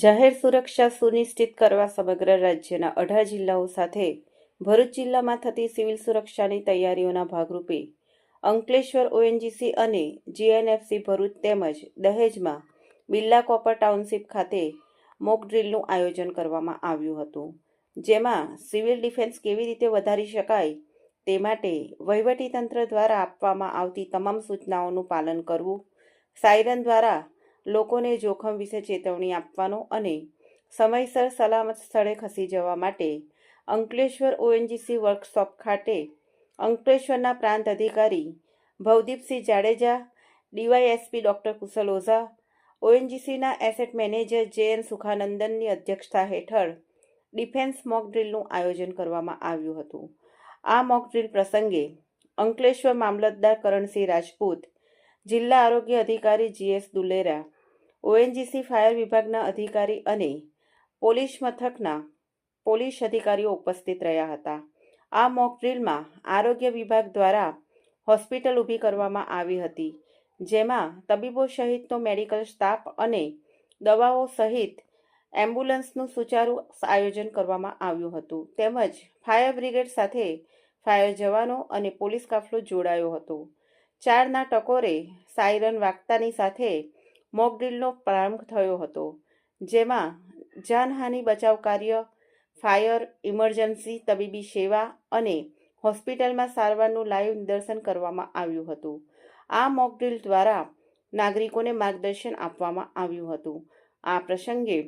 જાહેર સુરક્ષા સુનિશ્ચિત કરવા સમગ્ર રાજ્યના અઢાર જિલ્લાઓ સાથે ભરૂચ જિલ્લામાં થતી સિવિલ સુરક્ષાની તૈયારીઓના ભાગરૂપે અંકલેશ્વર ઓએનજીસી અને જીએનએફસી ભરૂચ તેમજ દહેજમાં બિરલા કોપર ટાઉનશીપ ખાતે મોક ડ્રીલનું આયોજન કરવામાં આવ્યું હતું, જેમાં સિવિલ ડિફેન્સ કેવી રીતે વધારી શકાય તે માટે વહીવટીતંત્ર દ્વારા આપવામાં આવતી તમામ સૂચનાઓનું પાલન કરવું, સાયરન દ્વારા લોકોને જોખમ વિશે ચેતવણી આપવાનો અને સમયસર સલામત સ્થળે ખસી જવા માટે અંકલેશ્વર ઓએનજીસી વર્કશોપ ખાતે અંકલેશ્વરના પ્રાંત અધિકારી ભવદીપસિંહ જાડેજા, ડીવાયએસપી ડૉક્ટર કુશલ ઓઝા, ઓએનજીસીના એસેટ મેનેજર જે એન સુખાનંદનની અધ્યક્ષતા હેઠળ ડિફેન્સ મોક ડ્રીલનું આયોજન કરવામાં આવ્યું હતું. આ મોક ડ્રીલ પ્રસંગે અંકલેશ્વર મામલતદાર કરણસિંહ રાજપૂત, જિલ્લા આરોગ્ય અધિકારી જીએસ દુલેરા ઓએનજીસી ફાયર વિભાગના અધિકારી અને પોલીસ મથકના પોલીસ અધિકારીઓ ઉપસ્થિત રહ્યા હતા. આ મોક ડ્રીલમાં આરોગ્ય વિભાગ દ્વારા હોસ્પિટલ ઊભી કરવામાં આવી હતી, જેમાં તબીબો સહિતનો મેડિકલ સ્ટાફ અને દવાઓ સહિત એમ્બ્યુલન્સનું સુચારુ આયોજન કરવામાં આવ્યું હતું. તેમજ ફાયર બ્રિગેડ સાથે ફાયર જવાનો અને પોલીસ કાફલો જોડાયો હતો. ચારના ટકોરે સાયરન વાગતાની સાથે મોક ડ્રીલનો પ્રારંભ થયો હતો, જેમાં જાનહાનિ બચાવ કાર્ય, ફાયર ઇમરજન્સી, તબીબી સેવા અને હોસ્પિટલમાં સારવારનું લાઈવ નિદર્શન કરવામાં આવ્યું હતું. આ મોક ડ્રીલ દ્વારા નાગરિકોને માર્ગદર્શન આપવામાં આવ્યું હતું. આ પ્રસંગે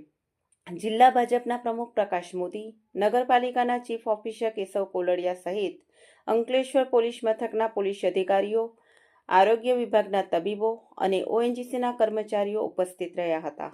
જિલ્લા ભાજપના પ્રમુખ પ્રકાશ મોદી, નગરપાલિકાના ચીફ ઓફિસર કેશવ કોલડિયા સહિત અંકલેશ્વર પોલીસ મથકના પોલીસ અધિકારીઓ આરોગ્ય વિભાગના તબીબો અને ઓએનજીસીના કર્મચારીઓ ઉપસ્થિત રહ્યા હતા.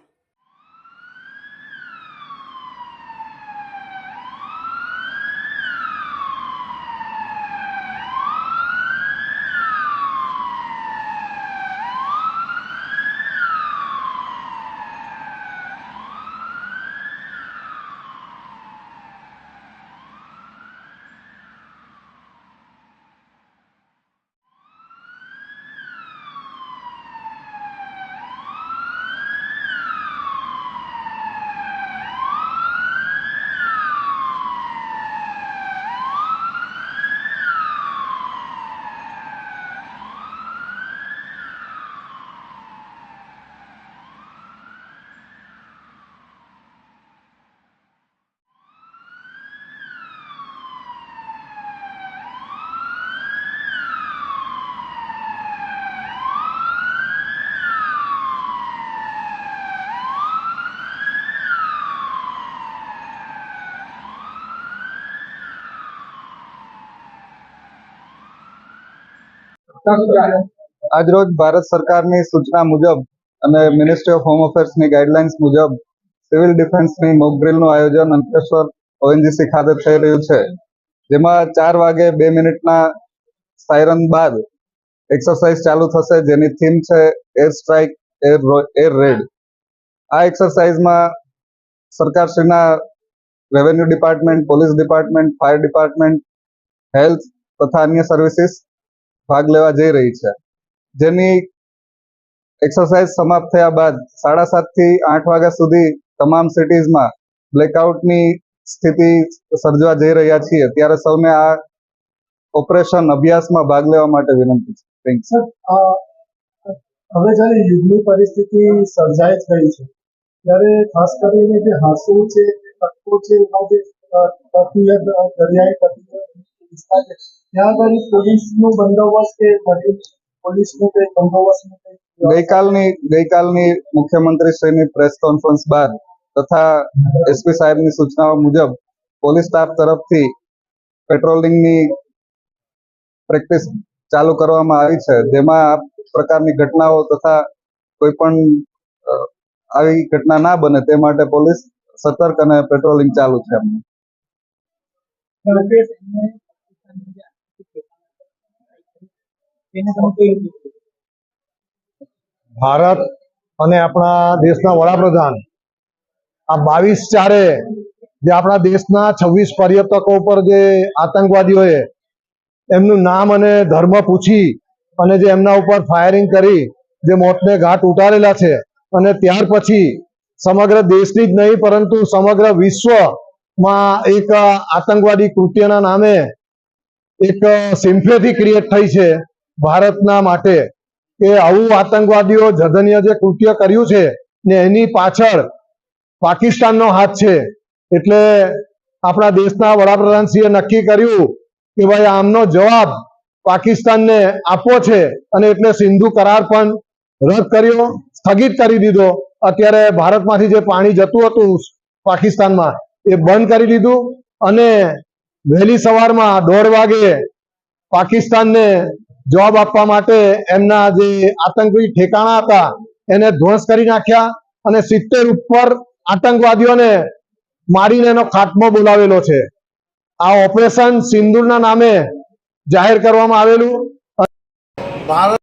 આજરોજ ભારત સરકારની સૂચના મુજબ અને મિનિસ્ટ્રી ઓફ હોમ અફેર્સની ગાઈડલાઇન્સ મુજબ સિવિલ ડિફેન્સની મોક ડ્રીલનું આયોજન અંકલેશ્વર ઓએનજીસી ખાતે થઈ રહ્યું છે. જેમાં ચાર વાગે બે મિનિટના સાયરન બાદ એક્સરસાઇઝ ચાલુ થશે, જેની થીમ છે air strike air air raid આ એક્સરસાઇઝમાં સરકારશ્રીના revenue department police department fire department health તથા અન્ય સર્વિસીસ ભાગ લેવા જઈ રહી છે. જેની એક્સરસાઇઝ સમાપ્ત થયા બાદ સાડા સાતથી આઠ વાગ્યા સુધી તમામ સિટીઝમાં બ્લેકઆઉટની સ્થિતિ સર્જવા જઈ રહ્યા છીએ. ત્યારે સૌને આ ઓપરેશન અભ્યાસમાં ભાગ લેવા માટે વિનંતી છે. હવે જ્યારે યુગની પરિસ્થિતિ સર્જાઈ થઈ છે, ત્યારે ખાસ કરીને જે હાંસુ છે, કટકો છે, એમાં જે દરિયાઈ વિસ્તાર છે ત્યાં આગળ પોલીસનો બંદોબસ્ત કે પોલીસનો કે બંદોબસ્ત ગઈકાલની ગઈકાલની મુખ્યમંત્રીશ્રીની પ્રેસ કોન્ફરન્સ બાદ તથા એસપી સાહેબની સૂચનાઓ મુજબ પોલીસ સ્ટાફ તરફથી પેટ્રોલિંગની પ્રેક્ટિસ ચાલુ કરવામાં આવી છે. જેમાં આ પ્રકારની ઘટનાઓ તથા કોઈ પણ આવી ઘટના ના બને તે માટે પોલીસ સતર્ક અને પેટ્રોલિંગ ચાલુ છે એમનું સરફેસ એમને એને તમે કેવી રીતે ભારત અને આપણા દેશના વડાપ્રધાન આ બાવીસ ચારે જે આપણા દેશના છવ્વીસ પર્યટકો ઉપર જે આતંકવાદીઓએ એમનું નામ અને ધર્મ પૂછી અને જે એમના ઉપર ફાયરિંગ કરી, જે મોતને ઘાટ ઉતારેલા છે અને ત્યાર પછી સમગ્ર દેશની જ નહીં, પરંતુ સમગ્ર વિશ્વમાં એક આતંકવાદી કૃત્યના નામે એક સિમ્ફેથી ક્રિએટ થઈ છે. ભારતના માટે કે આવું આતંકવાદીઓ જધન્ય જે કૃત્ય કર્યું છે ને એની પાછળ પાકિસ્તાનનો હાથ છે. એટલે આપણા દેશના વડાપ્રધાનશ્રીએ નક્કી કર્યું કે ભાઈ આમનો જવાબ પાકિસ્તાનને આપવો છે અને એટલે સિંધુ કરાર પણ રદ કર્યો, સ્થગિત કરી દીધો. અત્યારે ભારતમાંથી જે પાણી જતું હતું પાકિસ્તાનમાં એ બંધ કરી દીધું અને વહેલી સવારમાં દોઢ વાગે પાકિસ્તાનને જવાબ આપવા માટે એમના જે આતંકી ઠેકાણા હતા, એને ધ્વંસ કરી નાખ્યા અને સિત્તેર ઉપર આતંકવાદીઓને મારીને એનો ખાત્મો બોલાવેલો છે. આ ઓપરેશન સિંદુરના નામે જાહેર કરવામાં આવેલું. ભારત